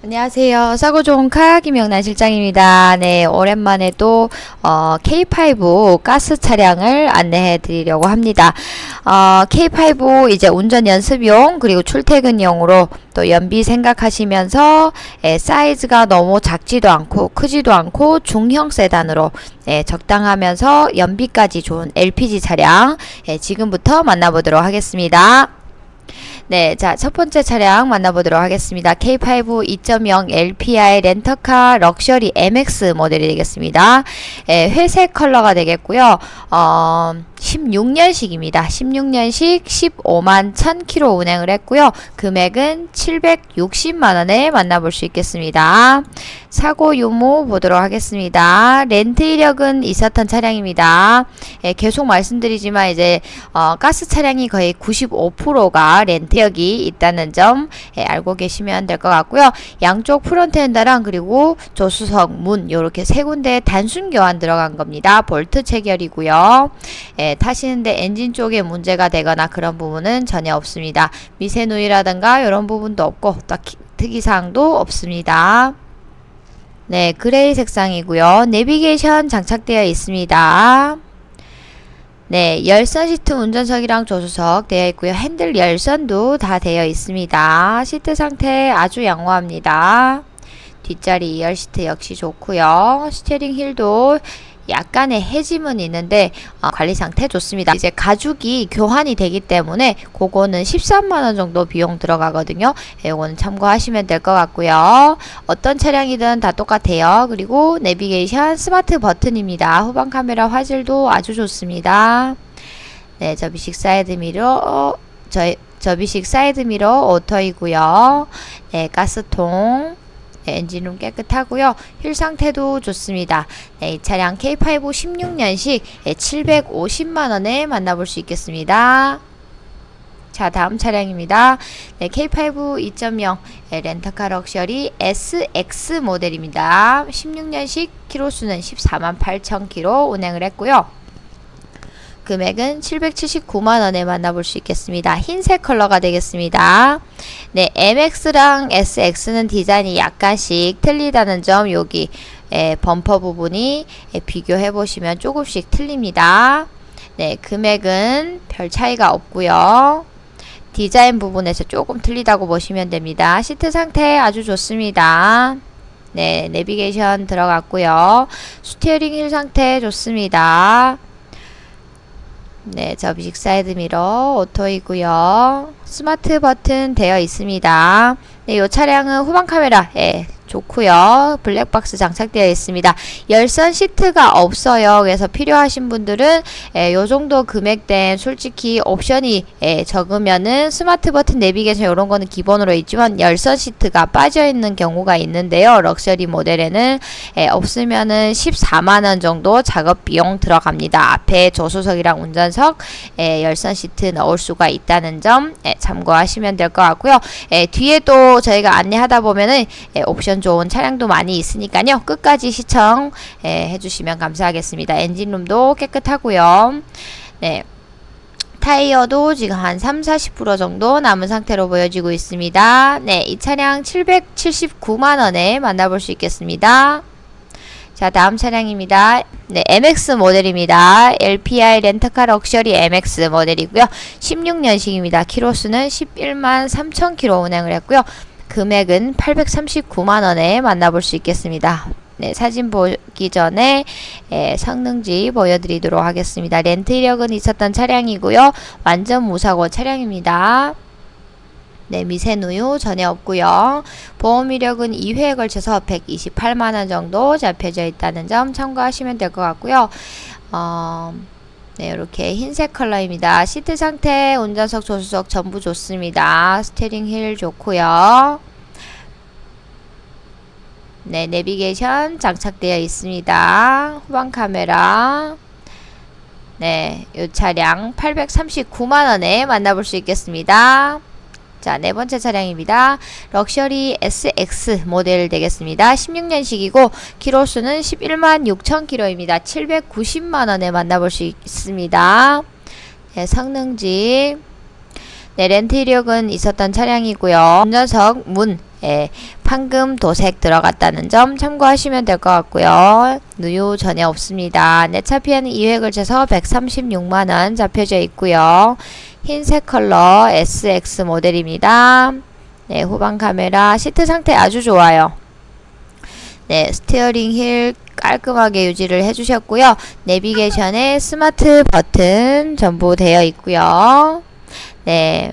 안녕하세요. 싸고 좋은 카 김영란 실장입니다. 네, 오랜만에 또 어, K5 가스 차량을 안내해 드리려고 합니다. 어, K5 이제 운전 연습용 그리고 출퇴근용으로 또 연비 생각하시면서 예, 사이즈가 너무 작지도 않고 크지도 않고 중형 세단으로 예, 적당하면서 연비까지 좋은 LPG 차량 예, 지금부터 만나보도록 하겠습니다. 네, 자, 첫 번째 차량 만나보도록 하겠습니다. K5 2.0 LPI 렌터카 럭셔리 MX 모델이 되겠습니다. 예, 회색 컬러가 되겠고요. 어, 16년식입니다. 16년식 15만 1000km 운행을 했고요. 금액은 760만원에 만나볼 수 있겠습니다. 사고 유무 보도록 하겠습니다. 렌트 이력은 있었던 차량입니다. 예, 계속 말씀드리지만 이제 어, 가스 차량이 거의 95%가 렌트 력이 있다는 점 예, 알고 계시면 될 것 같고요. 양쪽 프론트 엔더랑 그리고 조수석 문 요렇게 세 군데 단순 교환 들어간 겁니다. 볼트 체결이고요. 예, 타시는데 엔진 쪽에 문제가 되거나 그런 부분은 전혀 없습니다. 미세 누이라든가 이런 부분도 없고 딱히 특이사항도 없습니다. 네, 그레이 색상이고요. 내비게이션 장착되어 있습니다. 네, 열선 시트 운전석이랑 조수석 되어 있고요. 핸들 열선도 다 되어 있습니다. 시트 상태 아주 양호합니다. 뒷자리 2열 시트 역시 좋고요. 스티어링 힐도 약간의 해짐은 있는데 어, 관리 상태 좋습니다. 이제 가죽이 교환이 되기 때문에 그거는 13만 원 정도 비용 들어가거든요. 예, 이거는 참고하시면 될 것 같고요. 어떤 차량이든 다 똑같아요. 그리고 내비게이션 스마트 버튼입니다. 후방 카메라 화질도 아주 좋습니다. 네, 접이식 사이드 미러 어, 저, 접이식 사이드 미러 오토이고요. 네, 가스통 네, 엔진룸 깨끗하고요. 휠 상태도 좋습니다. 네, 이 차량 K5 16년식 750만원에 만나볼 수 있겠습니다. 자, 다음 차량입니다. 네, K5 2.0 네, 렌터카 럭셔리 SX 모델입니다. 16년식 키로수는 14만 8천 킬로 운행을 했고요. 금액은 779만 원에 만나볼 수 있겠습니다. 흰색 컬러가 되겠습니다. 네, MX랑 SX는 디자인이 약간씩 틀리다는 점 여기 에, 범퍼 부분이 에, 비교해 보시면 조금씩 틀립니다. 네, 금액은 별 차이가 없고요. 디자인 부분에서 조금 틀리다고 보시면 됩니다. 시트 상태 아주 좋습니다. 네, 내비게이션 들어갔고요. 스티어링 휠 상태 좋습니다. 네, 접이식 사이드 미러 오토이고요. 스마트 버튼 되어 있습니다. 네, 이 차량은 후방 카메라 예, 좋고요. 블랙박스 장착되어 있습니다. 열선 시트가 없어요. 그래서 필요하신 분들은 예, 요 정도 금액대 솔직히 옵션이 예, 적으면은 스마트 버튼 내비게이션 이런 거는 기본으로 있지만 열선 시트가 빠져 있는 경우가 있는데요. 럭셔리 모델에는 예, 없으면은 14만 원 정도 작업 비용 들어갑니다. 앞에 조수석이랑 운전석 예, 열선 시트 넣을 수가 있다는 점 예, 참고하시면 될 것 같고요. 예, 뒤에 또 저희가 안내하다 보면은 예, 옵션 좋은 차량도 많이 있으니까요. 끝까지 시청 예, 해주시면 감사하겠습니다. 엔진룸도 깨끗하고요. 네. 타이어도 지금 한 3, 40% 정도 남은 상태로 보여지고 있습니다. 네, 이 차량 779만원에 만나볼 수 있겠습니다. 자, 다음 차량입니다. 네, MX 모델입니다. LPI 렌터카 럭셔리 MX 모델이고요. 16년식입니다. 키로수는 11만 3천 킬로 운행을 했고요. 금액은 839만 원에 만나볼 수 있겠습니다. 네, 사진 보기 전에 예, 성능지 보여드리도록 하겠습니다. 렌트 이력은 있었던 차량이고요. 완전 무사고 차량입니다. 네, 미세 누유 전혀 없고요. 보험 이력은 2회에 걸쳐서 128만 원 정도 잡혀져 있다는 점 참고하시면 될 것 같고요. 어, 네, 이렇게 흰색 컬러입니다. 시트 상태, 운전석, 조수석 전부 좋습니다. 스티어링 힐 좋고요. 네, 내비게이션 장착되어 있습니다. 후방 카메라. 네, 이 차량 839만원에 만나볼 수 있겠습니다. 자, 네 번째 차량입니다. 럭셔리 SX 모델 되겠습니다. 16년식이고 키로수는 11만 6천 킬로입니다. 790만 원에 만나볼 수 있습니다. 네, 성능지 네, 렌트 이력은 있었던 차량이고요. 운전석 문 예, 판금 도색 들어갔다는 점 참고하시면 될 것 같고요. 누유 전혀 없습니다. 내차 피해는 2획을 재서 136만원 잡혀져 있고요. 흰색 컬러 SX 모델입니다. 네, 후방 카메라 시트 상태 아주 좋아요. 네, 스티어링 힐 깔끔하게 유지를 해주셨고요. 내비게이션에 스마트 버튼 전부 되어 있고요. 네,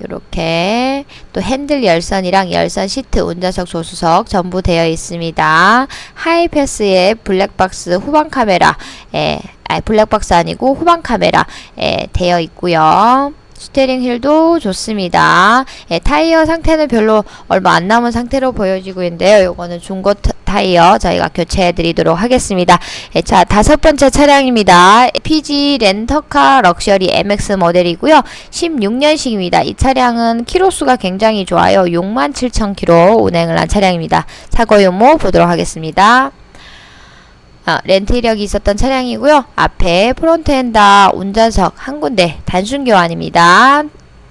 이렇게 또 핸들 열선이랑 열선 시트, 운전석 조수석 전부 되어 있습니다. 하이패스의 블랙박스 후방 카메라, 예, 아, 블랙박스 아니고 후방 카메라 예, 되어 있고요. 스테링 힐도 좋습니다. 예, 타이어 상태는 별로 얼마 안 남은 상태로 보여지고 있는데요. 요거는 중고 타- 타이어 저희가 교체해 드리도록 하겠습니다. 예, 자, 다섯 번째 차량입니다. PG 렌터카 럭셔리 MX 모델이고요. 16년식입니다. 이 차량은 키로수가 굉장히 좋아요. 67,000km 운행을 한 차량입니다. 사고 유무 보도록 하겠습니다. 어, 렌트 이력이 있었던 차량이고요. 앞에 프론트 엔더 운전석 한 군데 단순 교환입니다.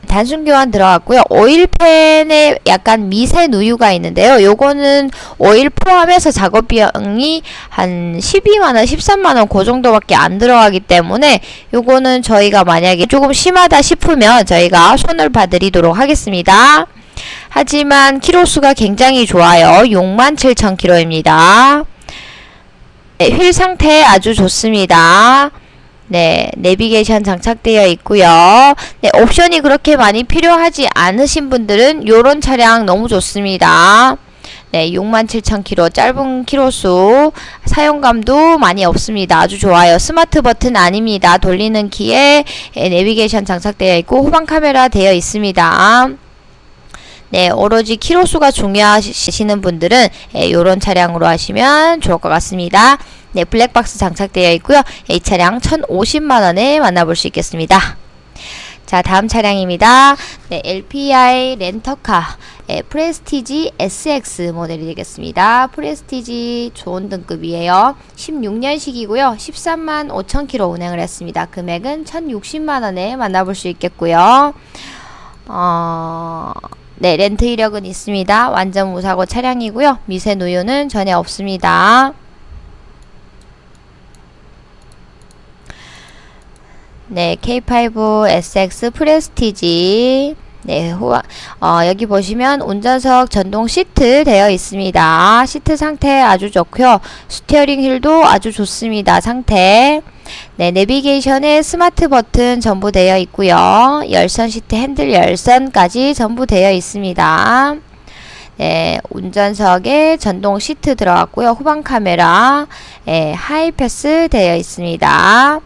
단순 교환 들어갔고요. 오일팬에 약간 미세 누유가 있는데요. 요거는 오일 포함해서 작업 비용이 한 12만원, 13만원 그 정도밖에 안 들어가기 때문에 요거는 저희가 만약에 조금 심하다 싶으면 저희가 손을 봐드리도록 하겠습니다. 하지만 키로수가 굉장히 좋아요. 67,000km입니다. 네, 휠 상태 아주 좋습니다. 네, 내비게이션 장착되어 있고요. 네, 옵션이 그렇게 많이 필요하지 않으신 분들은 요런 차량 너무 좋습니다. 네, 67,000km 짧은 키로수 사용감도 많이 없습니다. 아주 좋아요. 스마트 버튼 아닙니다. 돌리는 키에 예, 내비게이션 장착되어 있고 후방 카메라 되어 있습니다. 네, 오로지 키로수가 중요하시는 분들은 예, 이런 차량으로 하시면 좋을 것 같습니다. 네, 블랙박스 장착되어 있고요. 예, 이 차량 1,050만원에 만나볼 수 있겠습니다. 자, 다음 차량입니다. 네, LPI 렌터카 예, 프레스티지 SX 모델이 되겠습니다. 프레스티지 좋은 등급이에요. 16년식이고요. 13만 5천 킬로 운행을 했습니다. 금액은 1,060만 원에 만나볼 수 있겠고요. 어... 네, 렌트 이력은 있습니다. 완전 무사고 차량이고요. 미세 노유는 전혀 없습니다. 네, K5 SX 프레스티지. 네, 후아, 어, 여기 보시면 운전석 전동 시트 되어 있습니다. 시트 상태 아주 좋고요. 스티어링 휠도 아주 좋습니다. 상태. 네, 내비게이션에 스마트 버튼 전부 되어 있고요. 열선 시트 핸들 열선까지 전부 되어 있습니다. 네, 운전석에 전동 시트 들어갔고요. 후방 카메라, 네, 하이패스 되어 있습니다.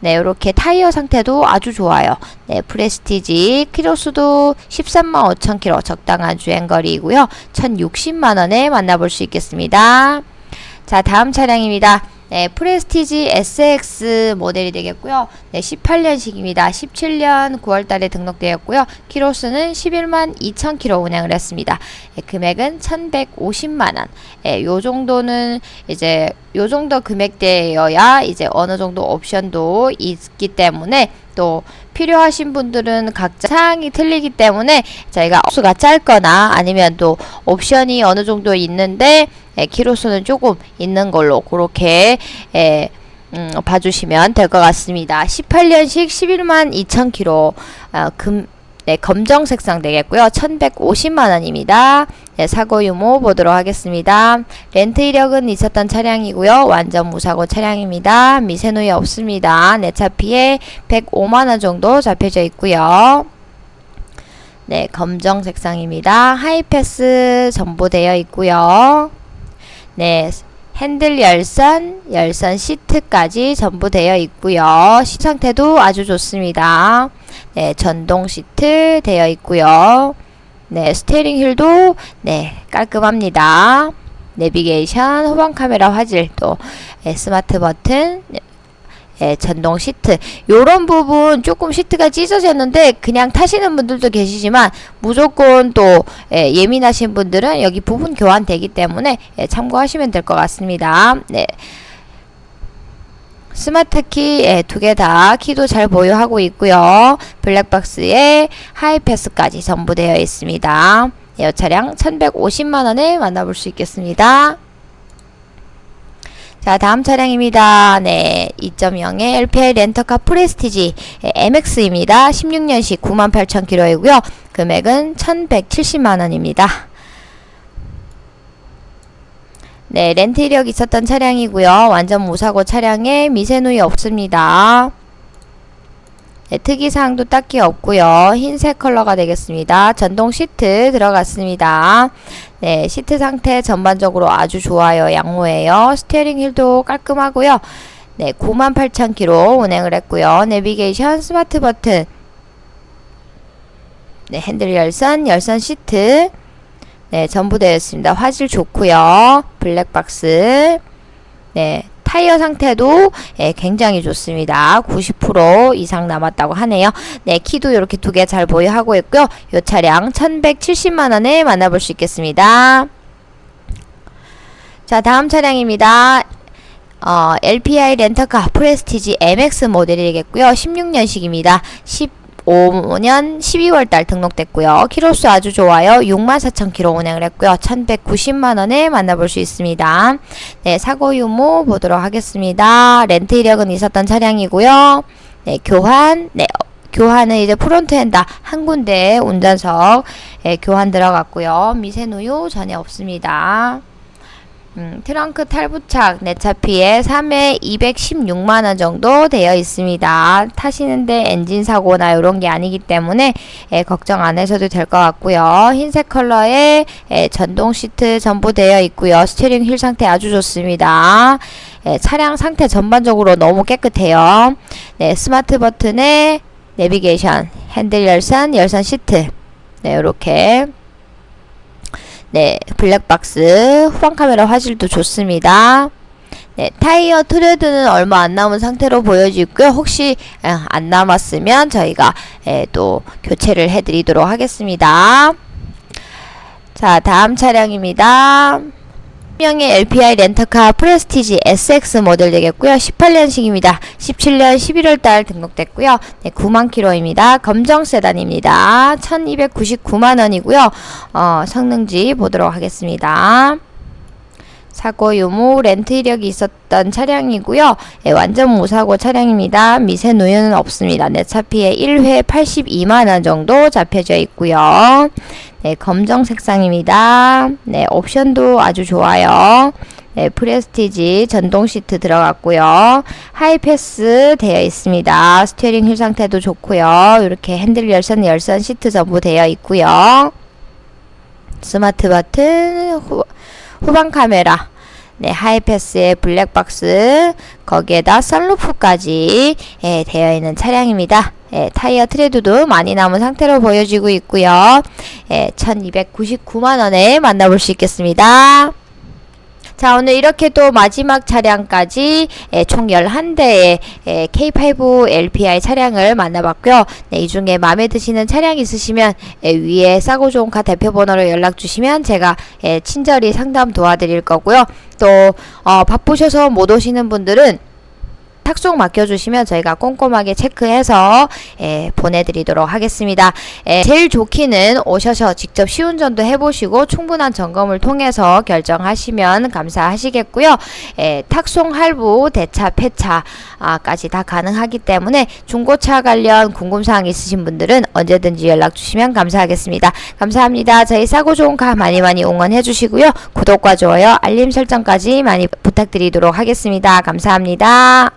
네, 이렇게 타이어 상태도 아주 좋아요. 네, 프레스티지 키로수도 13만 5천 킬로 적당한 주행거리이고요. 1,060만 원에 만나볼 수 있겠습니다. 자, 다음 차량입니다. 네, 프레스티지 SX 모델이 되겠고요. 네, 18년식입니다. 17년 9월달에 등록되었고요. 키로수는 11만 2천 킬로 운행을 했습니다. 네, 금액은 1,150만 원. 네, 요 정도는 이제 요 정도 금액대여야 이제 어느 정도 옵션도 있기 때문에 또 필요하신 분들은 각자 사항이 틀리기 때문에 저희가 수가 짧거나 아니면 또 옵션이 어느 정도 있는데 예, 키로수는 조금 있는 걸로 그렇게 예, 음, 봐주시면 될 것 같습니다. 18년식 11만 2천 킬로 어, 금 네, 검정 색상 되겠고요. 1150만 원입니다. 네, 사고 유무 보도록 하겠습니다. 렌트 이력은 있었던 차량이고요. 완전 무사고 차량입니다. 미세노이 없습니다. 내차 피해 105만 원 정도 잡혀져 있고요. 네, 검정 색상입니다. 하이패스 전부되어 있고요. 네, 핸들 열선, 열선 시트까지 전부 되어 있고요. 시 상태도 아주 좋습니다. 네, 전동 시트 되어 있고요. 네, 스테ering 휠도 네, 깔끔합니다. 내비게이션, 후방 카메라 화질, 또 예, 스마트 버튼, 예, 전동 시트 요런 부분 조금 시트가 찢어졌는데 그냥 타시는 분들도 계시지만 무조건 또 예, 예민하신 분들은 여기 부분 교환되기 때문에 예, 참고하시면 될 것 같습니다. 네. 스마트 키두개 다 키도 잘 보유하고 있고요. 블랙박스에 하이패스까지 전부 되어 있습니다. 네, 이 차량 1150만원에 만나볼 수 있겠습니다. 자, 다음 차량입니다. 네, 2.0의 LPI 렌터카 프레스티지 예, MX입니다. 16년식 98,000km이고요. 금액은 1,170만원입니다. 네, 렌트 이력 있었던 차량이고요. 완전 무사고 차량에 미세누이 없습니다. 네, 특이사항도 딱히 없고요. 흰색 컬러가 되겠습니다. 전동 시트 들어갔습니다. 네, 시트 상태 전반적으로 아주 좋아요. 양호해요. 스티어링 휠도 깔끔하고요. 네, 98,000km 운행을 했고요. 내비게이션, 스마트 버튼, 네, 핸들 열선, 열선 시트, 네, 전부 되어 있습니다. 화질 좋고요. 블랙박스, 네, 타이어 상태도 예, 굉장히 좋습니다. 90% 이상 남았다고 하네요. 네, 키도 이렇게 두 개 잘 보유하고 있고요. 이 차량 1170만 원에 만나볼 수 있겠습니다. 자, 다음 차량입니다. 어, LPI 렌터카 프레스티지 MX 모델이겠고요. 16년식입니다. 15년 12월달 등록됐고요. 키로수 아주 좋아요. 64,000km 운행을 했고요. 1,190만원에 만나볼 수 있습니다. 네, 사고 유무 보도록 하겠습니다. 렌트 이력은 있었던 차량이고요. 네, 교환, 네, 교환은 이제 프론트 핸다 한 군데 운전석 예, 교환 들어갔고요. 미세누유 전혀 없습니다. 음, 트렁크 탈부착 내차피에 3회 216만원 정도 되어 있습니다. 타시는데 엔진 사고나 이런 게 아니기 때문에 예, 걱정 안 하셔도 될 것 같고요. 흰색 컬러에 예, 전동 시트 전부 되어 있고요. 스티어링 휠 상태 아주 좋습니다. 예, 차량 상태 전반적으로 너무 깨끗해요. 네, 스마트 버튼에 내비게이션, 핸들 열선, 열선 시트 네, 이렇게 네, 블랙박스, 후방 카메라 화질도 좋습니다. 네, 타이어 트레드는 얼마 안 남은 상태로 보여지고요. 혹시 에, 안 남았으면 저희가 에, 또 교체를 해드리도록 하겠습니다. 자, 다음 차량입니다. 명의 LPI 렌터카 프레스티지 SX 모델 되겠고요. 18년식입니다. 17년 11월 달 등록됐고요. 네, 9만 킬로입니다. 검정 세단입니다. 1299만 원이고요. 어, 성능지 보도록 하겠습니다. 사고 유무 렌트 이력이 있었던 차량이고요. 예, 완전 무사고 차량입니다. 미세 노유는 없습니다. 내차피에 1회 82만원 정도 잡혀져 있고요. 네, 검정 색상입니다. 네, 옵션도 아주 좋아요. 네, 프레스티지 전동 시트 들어갔고요. 하이패스 되어 있습니다. 스티어링 휠 상태도 좋고요. 이렇게 핸들 열선, 열선 시트 전부 되어 있고요. 스마트 버튼, 후, 후방 카메라, 네, 하이패스의 블랙박스, 거기에다 썬루프까지 예, 되어 있는 차량입니다. 예, 타이어 트레드도 많이 남은 상태로 보여지고 있고요. 예, 1299만원에 만나볼 수 있겠습니다. 자 오늘 이렇게 또 마지막 차량까지 예, 총 11대의 예, K5 LPI 차량을 만나봤고요. 네, 이 중에 마음에 드시는 차량 있으시면 예, 위에 싸고 좋은 카 대표 번호로 연락 주시면 제가 예, 친절히 상담 도와드릴 거고요. 또 어, 바쁘셔서 못 오시는 분들은 탁송 맡겨주시면 저희가 꼼꼼하게 체크해서 예, 보내드리도록 하겠습니다. 예, 제일 좋기는 오셔서 직접 시운전도 해보시고 충분한 점검을 통해서 결정하시면 감사하시겠고요. 예, 탁송 할부, 대차, 폐차까지 다 가능하기 때문에 중고차 관련 궁금사항 있으신 분들은 언제든지 연락 주시면 감사하겠습니다. 감사합니다. 저희 싸고 좋은 가 많이 많이 응원해 주시고요. 구독과 좋아요, 알림 설정까지 많이 부탁드리도록 하겠습니다. 감사합니다.